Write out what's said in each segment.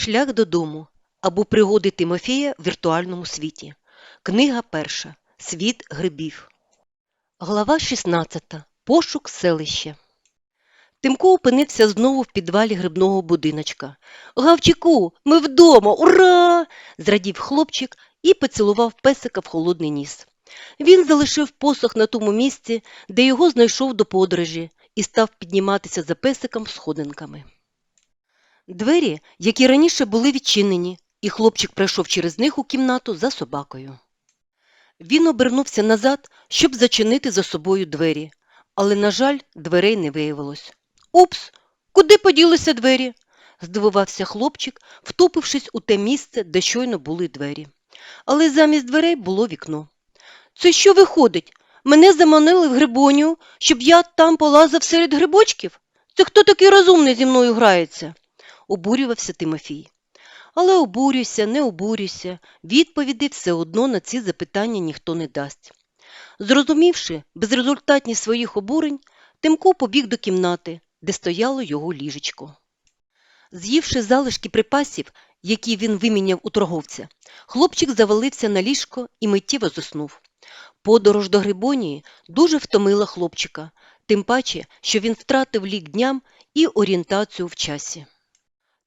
Шлях додому або пригоди Тимофія в віртуальному світі. Книга перша. Світ грибів. Глава 16. Пошук селища. Тимко опинився знову в підвалі грибного будиночка. Гавчику, ми вдома! Ура! зрадів хлопчик і поцілував песика в холодний ніс. Він залишив посох на тому місці, де його знайшов до подорожі, і став підніматися за песиком сходинками. Двері, які раніше були відчинені, і хлопчик пройшов через них у кімнату за собакою. Він обернувся назад, щоб зачинити за собою двері, але, на жаль, дверей не виявилось. Упс, куди поділися двері? здивувався хлопчик, втупившись у те місце, де щойно були двері. Але замість дверей було вікно. Це що виходить? Мене заманили в грибоню, щоб я там полазав серед грибочків? Це хто такий розумний зі мною грається? Обурювався Тимофій. Але обурюйся, не обурюйся, відповіді все одно на ці запитання ніхто не дасть. Зрозумівши безрезультатність своїх обурень, Тимко побіг до кімнати, де стояло його ліжечко. З'ївши залишки припасів, які він виміняв у торговця, хлопчик завалився на ліжко і миттєво заснув. Подорож до Грибонії дуже втомила хлопчика, тим паче, що він втратив лік дням і орієнтацію в часі.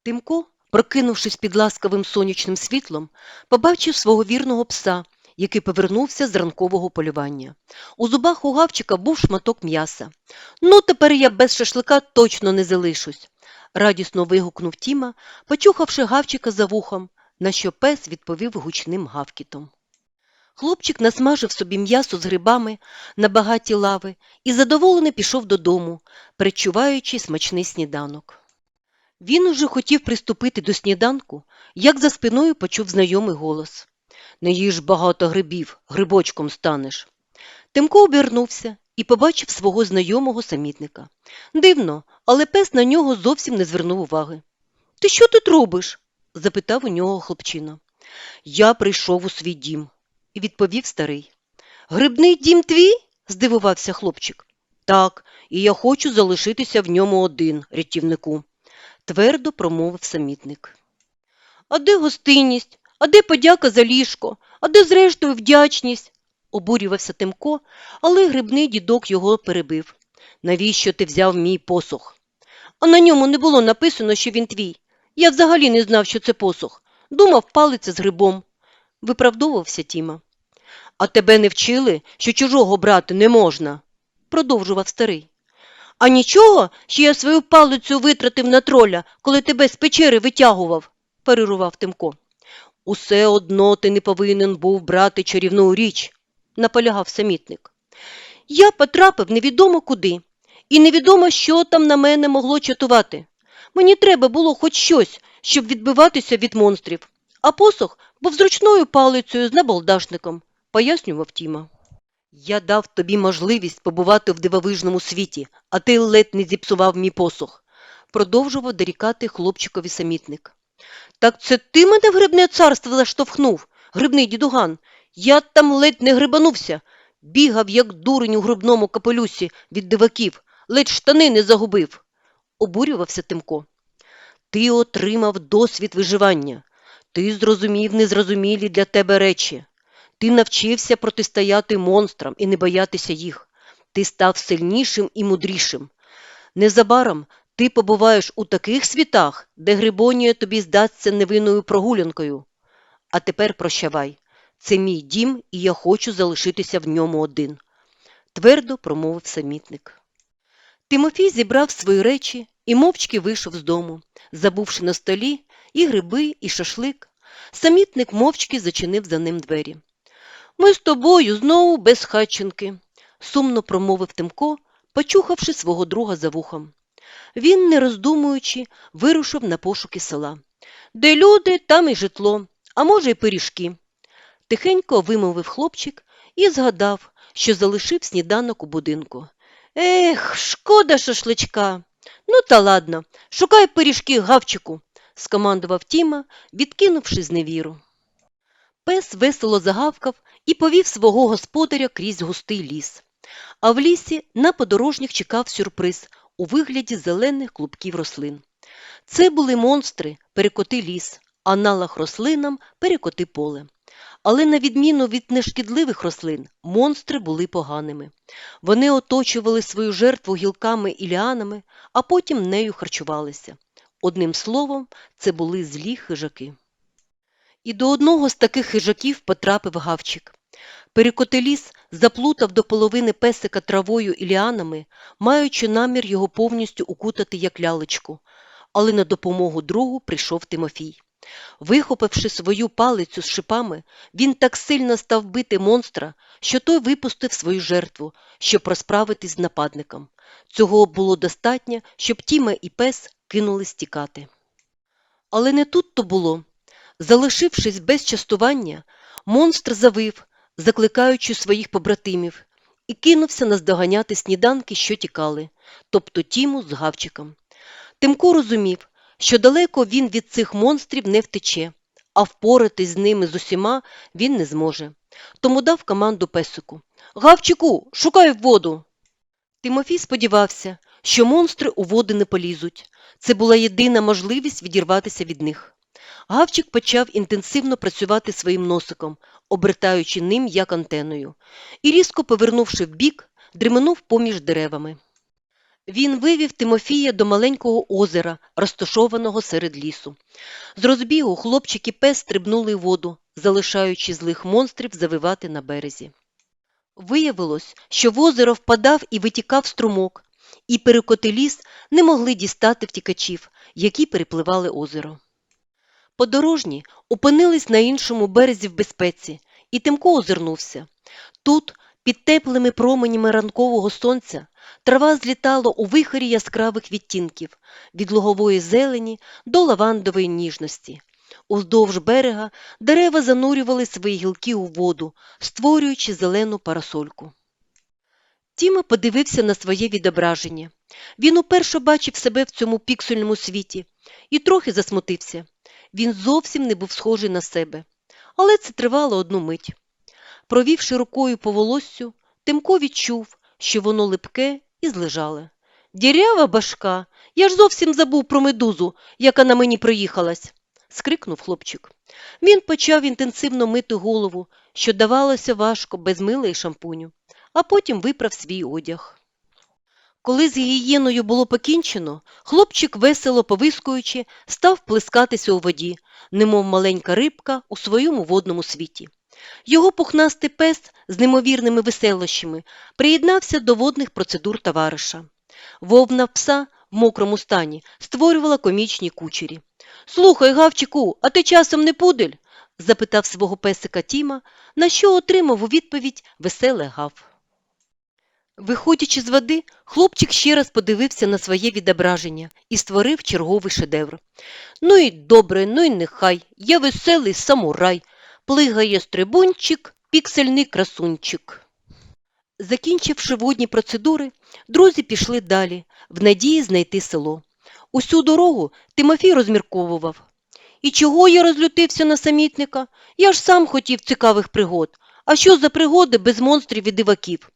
Тимко, прокинувшись під ласкавим сонячним світлом, побачив свого вірного пса, який повернувся з ранкового полювання. У зубах у гавчика був шматок м'яса. Ну, тепер я без шашлика точно не залишусь, радісно вигукнув Тіма, почухавши гавчика за вухом, на що пес відповів гучним гавкітом. Хлопчик насмажив собі м'ясо з грибами на багаті лави і задоволений пішов додому, перечуваючи смачний сніданок. Він уже хотів приступити до сніданку, як за спиною почув знайомий голос. Не їж багато грибів, грибочком станеш. Тимко обернувся і побачив свого знайомого самітника. Дивно, але пес на нього зовсім не звернув уваги. Ти що тут робиш? запитав у нього хлопчина. Я прийшов у свій дім, відповів старий. Грибний дім твій? здивувався хлопчик. Так, і я хочу залишитися в ньому один, рятівнику, твердо промовив самітник. А де гостинність? А де подяка за ліжко? А де, зрештою, вдячність? обурювався Тимко, але грибний дідок його перебив. Навіщо ти взяв мій посох? А на ньому не було написано, що він твій. Я взагалі не знав, що це посох. Думав, палиться з грибом. Виправдовувався Тіма. А тебе не вчили, що чужого брати не можна, продовжував старий. А нічого, що я свою палицю витратив на троля, коли тебе з печери витягував, парирував Тимко. Усе одно ти не повинен був брати чарівну річ, наполягав самітник. Я потрапив невідомо куди, і невідомо, що там на мене могло чатувати. Мені треба було хоч щось, щоб відбиватися від монстрів, а посох був зручною палицею з набалдашником, пояснював Тіма. Я дав тобі можливість побувати в дивовижному світі, а ти ледь не зіпсував мій посох, продовжував дорікати хлопчикові самітник. Так це ти мене в грибне царство заштовхнув, грибний дідуган. Я там ледь не грибанувся, бігав, як дурень у грибному капелюсі від диваків, ледь штани не загубив, обурювався Тимко. Ти отримав досвід виживання, ти зрозумів незрозумілі для тебе речі. Ти навчився протистояти монстрам і не боятися їх. Ти став сильнішим і мудрішим. Незабаром ти побуваєш у таких світах, де Грибонія тобі здасться невинною прогулянкою. А тепер прощавай. Це мій дім, і я хочу залишитися в ньому один, твердо промовив самітник. Тимофій зібрав свої речі і мовчки вийшов з дому, забувши на столі і гриби, і шашлик. Самітник мовчки зачинив за ним двері. Ми з тобою знову без хатченки, сумно промовив Тимко, почухавши свого друга за вухом. Він, не роздумуючи, вирушив на пошуки села. Де люди, там і житло, а може, й пиріжки. Тихенько вимовив хлопчик і згадав, що залишив сніданок у будинку. Ех, шкода шашличка. Ну та ладно, шукай пиріжки, гавчику, скомандував Тіма, відкинувши зневіру. Пес весело загавкав і повів свого господаря крізь густий ліс. А в лісі на подорожніх чекав сюрприз у вигляді зелених клубків рослин. Це були монстри перекоти ліс, а налах рослинам перекоти поле. Але на відміну від нешкідливих рослин, монстри були поганими. Вони оточували свою жертву гілками і ліанами, а потім нею харчувалися. Одним словом, це були злі хижаки. І до одного з таких хижаків потрапив гавчик. Перекотеліс заплутав до половини песика травою і ліанами, маючи намір його повністю укутати як лялечку, але на допомогу другу прийшов Тимофій. Вихопивши свою палицю з шипами, він так сильно став бити монстра, що той випустив свою жертву, щоб розправитись з нападником. Цього було достатньо, щоб Тіма і пес кинулись тікати. Але не тут то було. Залишившись без частування, монстр завив, закликаючи своїх побратимів, і кинувся наздоганяти сніданки, що тікали, тобто Тіму з гавчиком. Тимко розумів, що далеко він від цих монстрів не втече, а впоратись з ними з усіма він не зможе. Тому дав команду песику Гавчику, шукай воду. Тимофій сподівався, що монстри у води не полізуть. Це була єдина можливість відірватися від них. Гавчик почав інтенсивно працювати своїм носиком, обертаючи ним як антеною, і, різко повернувши вбік, дременув поміж деревами. Він вивів Тимофія до маленького озера, розташованого серед лісу. З розбігу хлопчик і пес стрибнули воду, залишаючи злих монстрів завивати на березі. Виявилось, що в озеро впадав і витікав струмок, і перекоти ліс не могли дістати втікачів, які перепливали озеро. Подорожні опинились на іншому березі в безпеці, і Тимко озирнувся. Тут, під теплими променями ранкового сонця, трава злітала у вихорі яскравих відтінків від лугової зелені до лавандової ніжності. Уздовж берега дерева занурювали свої гілки у воду, створюючи зелену парасольку. Тіма подивився на своє відображення. Він уперше бачив себе в цьому піксельному світі і трохи засмутився. Він зовсім не був схожий на себе. Але це тривало одну мить. Провівши рукою по волоссю, Тимко відчув, що воно липке і злежале. Дірява башка, я ж зовсім забув про медузу, яка на мені приїхалась, скрикнув хлопчик. Він почав інтенсивно мити голову, що давалося важко без мила і шампуню, а потім виправ свій одяг. Коли з гігієною було покінчено, хлопчик, весело повискуючи, став плескатися у воді, немов маленька рибка у своєму водному світі. Його пухнастий пес з неймовірними веселощами приєднався до водних процедур товариша. Вовна пса в мокрому стані створювала комічні кучері. Слухай, гавчику, а ти часом не пудель? запитав свого песика Тіма, на що отримав у відповідь веселе гав. Виходячи з води, хлопчик ще раз подивився на своє відображення і створив черговий шедевр. Ну і добре, ну й нехай, я веселий самурай, плигає стрибунчик, піксельний красунчик. Закінчивши водні процедури, друзі пішли далі, в надії знайти село. Усю дорогу Тимофій розмірковував. І чого я розлютився на самітника? Я ж сам хотів цікавих пригод. А що за пригоди без монстрів і диваків?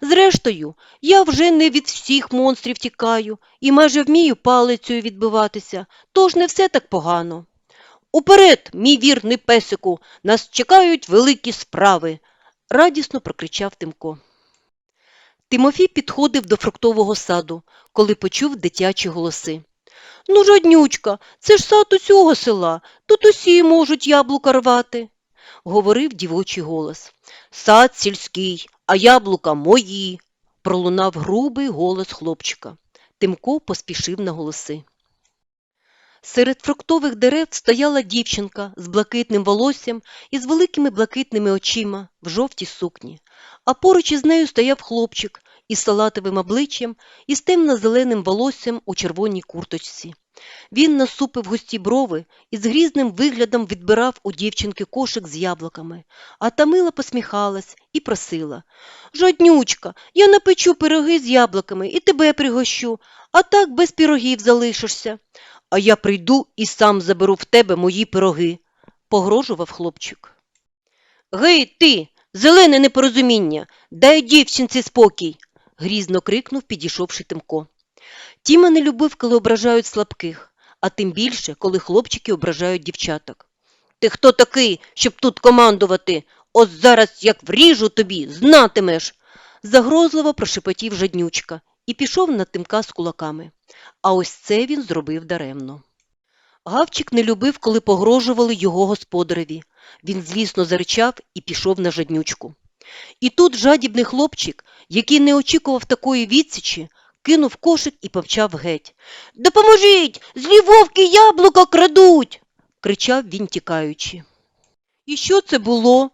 Зрештою, я вже не від всіх монстрів тікаю і майже вмію палицею відбиватися, тож не все так погано. Уперед, мій вірний песику, нас чекають великі справи, радісно прокричав Тимко. Тимофій підходив до фруктового саду, коли почув дитячі голоси. Ну, жаднючка, це ж сад усього села, тут усі можуть яблука рвати, говорив дівочий голос. Сад сільський, а яблука мої, пролунав грубий голос хлопчика. Тимко поспішив на голоси. Серед фруктових дерев стояла дівчинка з блакитним волоссям і з великими блакитними очима в жовтій сукні, а поруч із нею стояв хлопчик із салатовим обличчям і з темно-зеленим волоссям у червоній курточці. Він насупив густі брови і з грізним виглядом відбирав у дівчинки кошик з яблуками, а та мила посміхалась і просила Жоднючка, я напечу пироги з яблуками і тебе пригощу, а так без пірогів залишишся. А я прийду і сам заберу в тебе мої пироги, погрожував хлопчик. Гей, ти, зелене непорозуміння, дай дівчинці спокій, грізно крикнув, підійшовши Тимко. Тіма не любив, коли ображають слабких. а тим більше, коли хлопчики ображають дівчаток. Ти хто такий, щоб тут командувати? Ось зараз як вріжу тобі, знатимеш. Загрозливо прошепотів жаднючка і пішов на тимка з кулаками. А ось це він зробив даремно. Гавчик не любив, коли погрожували його господареві. Він злісно заричав і пішов на жаднючку. І тут жадібний хлопчик, який не очікував такої відсічі, кинув кошик і помчав геть. Допоможіть! Злі вовки яблука крадуть. кричав він, тікаючи. І що це було?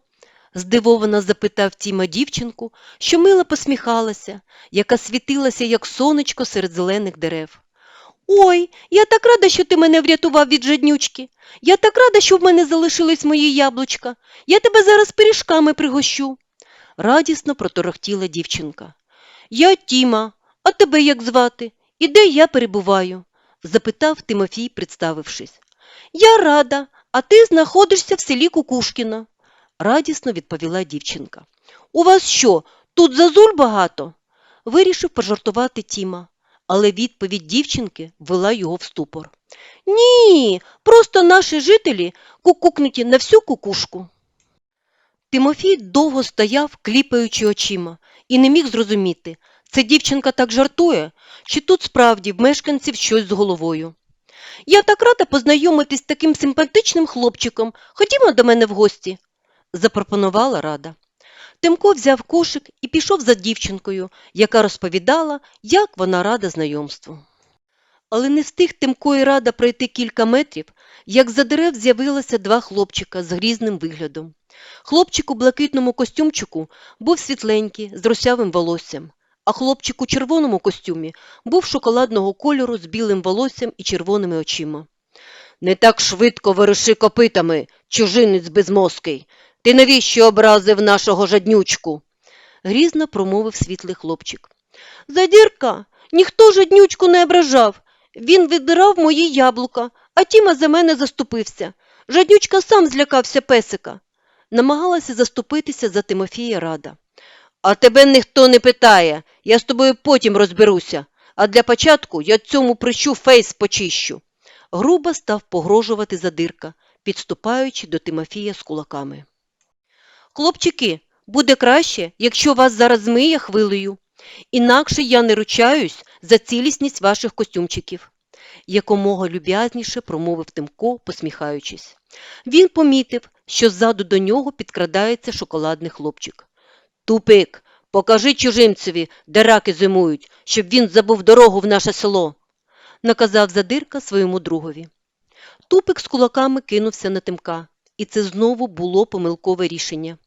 здивовано запитав Тіма дівчинку, що мило посміхалася, яка світилася, як сонечко серед зелених дерев. Ой, я так рада, що ти мене врятував від жаднючки. Я так рада, що в мене залишились мої яблучка. Я тебе зараз пиріжками пригощу. Радісно проторохтіла дівчинка. Я Тіма, а тебе як звати? І де я перебуваю? запитав Тимофій, представившись. Я рада, а ти знаходишся в селі Кукушкіно, радісно відповіла дівчинка. У вас що, тут зазуль багато? Вирішив пожартувати Тіма, але відповідь дівчинки ввела його в ступор. Ні, просто наші жителі кукукнуті на всю кукушку. Тимофій довго стояв, кліпаючи очима, і не міг зрозуміти, це дівчинка так жартує, чи тут справді в мешканців щось з головою. Я так рада познайомитись з таким симпатичним хлопчиком. Ходімо до мене в гості, запропонувала рада. Тимко взяв кошик і пішов за дівчинкою, яка розповідала, як вона рада знайомству. Але не встиг Тимко і рада пройти кілька метрів, як за дерев з'явилося два хлопчика з грізним виглядом. Хлопчик у блакитному костюмчику був світленький, з русявим волоссям, а хлопчик у червоному костюмі був шоколадного кольору з білим волоссям і червоними очима. Не так швидко вируши копитами, чужинець безмозкий. Ти навіщо образив нашого жаднючку? грізно промовив світлий хлопчик. Задірка, ніхто жаднючку не ображав. Він відбирав мої яблука, а Тіма за мене заступився. Жаднючка сам злякався песика. Намагалася заступитися за Тимофія рада. А тебе ніхто не питає, я з тобою потім розберуся, а для початку я цьому прищу фейс почищу. Грубо став погрожувати задирка, підступаючи до Тимофія з кулаками. Хлопчики, буде краще, якщо вас зараз змиє хвилею. Інакше я не ручаюсь за цілісність ваших костюмчиків, якомога люб'язніше промовив Тимко, посміхаючись. Він помітив, що ззаду до нього підкрадається шоколадний хлопчик. Тупик, покажи чужинцеві, де раки зимують, щоб він забув дорогу в наше село, наказав задирка своєму другові. Тупик з кулаками кинувся на Тимка, і це знову було помилкове рішення.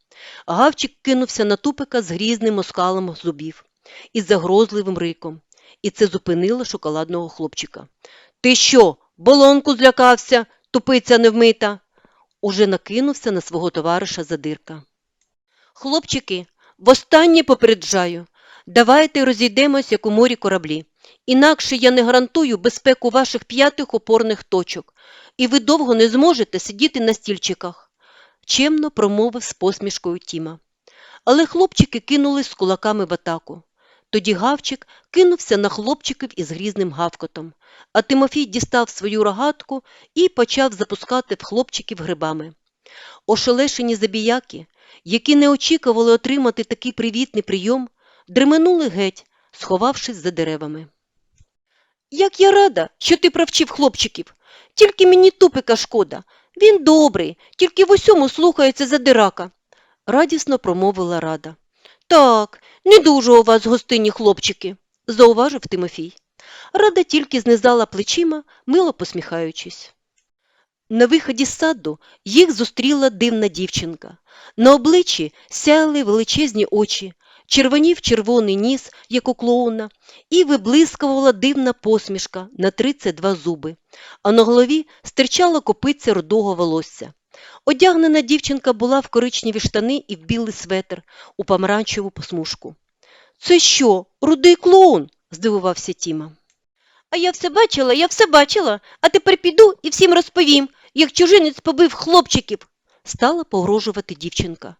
Гавчик кинувся на тупика з грізним оскалом зубів і загрозливим риком, і це зупинило шоколадного хлопчика. Ти що, болонку злякався, тупиця невмита? Уже накинувся на свого товариша задирка. Хлопчики, востаннє попереджаю, давайте розійдемось, як у морі кораблі. Інакше я не гарантую безпеку ваших п'ятих опорних точок, і ви довго не зможете сидіти на стільчиках, чемно промовив з посмішкою Тіма. Але хлопчики кинулись з кулаками в атаку. Тоді гавчик кинувся на хлопчиків із грізним гавкотом, а Тимофій дістав свою рогатку і почав запускати в хлопчиків грибами. Ошелешені забіяки, які не очікували отримати такий привітний прийом, дременули геть, сховавшись за деревами. Як я рада, що ти провчив хлопчиків. Тільки мені тупика шкода. Він добрий, тільки в усьому слухається задирака, радісно промовила рада. Так, не дуже у вас гостинні хлопчики, зауважив Тимофій. Рада тільки знизала плечима, мило посміхаючись. На виході з саду їх зустріла дивна дівчинка. На обличчі сяяли величезні очі, червонів червоний ніс, як у клоуна, і виблискувала дивна посмішка на 32 зуби, а на голові стирчала копиця рудого волосся. Одягнена дівчинка була в коричневі штани і в білий светр у помаранчеву посмужку. Це що, рудий клоун? здивувався Тіма. А я все бачила, я все бачила, а тепер піду і всім розповім, як чужинець побив хлопчиків, стала погрожувати дівчинка.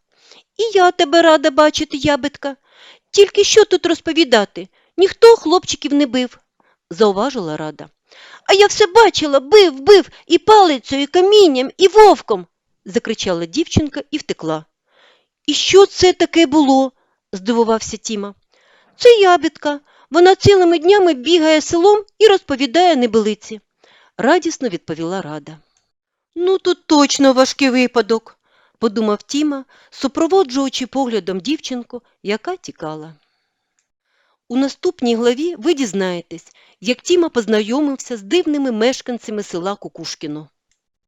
І я тебе рада бачити, ябедка. Тільки що тут розповідати? Ніхто хлопчиків не бив, зауважила рада. А я все бачила, бив, бив і палицею, і камінням, і вовком. закричала дівчинка і втекла. І що це таке було? здивувався Тіма. Це ябідка. Вона цілими днями бігає селом і розповідає небилиці, радісно відповіла Рада. Ну, тут точно важкий випадок, подумав Тіма, супроводжуючи поглядом дівчинку, яка тікала. У наступній главі ви дізнаєтесь, як Тіма познайомився з дивними мешканцями села Кукушкіно.